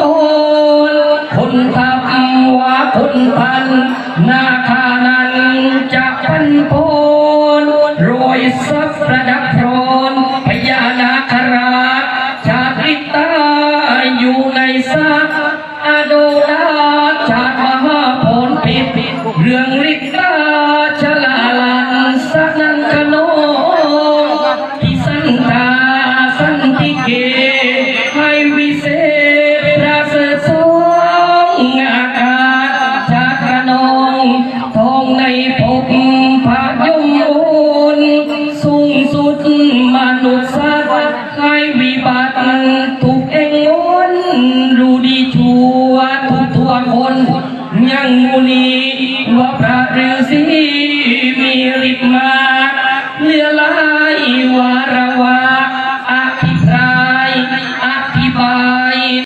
ตนคนทำว่าคนพัน นาคานันจะพันพนรวยทรัพย์ประดับ องในภพพายุมุนสูงสุดมนุษย์สัตว์ใครวิบัติถูกเองมุนรู้ดีชัวทุกทั่วคนยังมุนีว่าพระฤาษีมีฤทธิ์มาเลือลายว่าเรา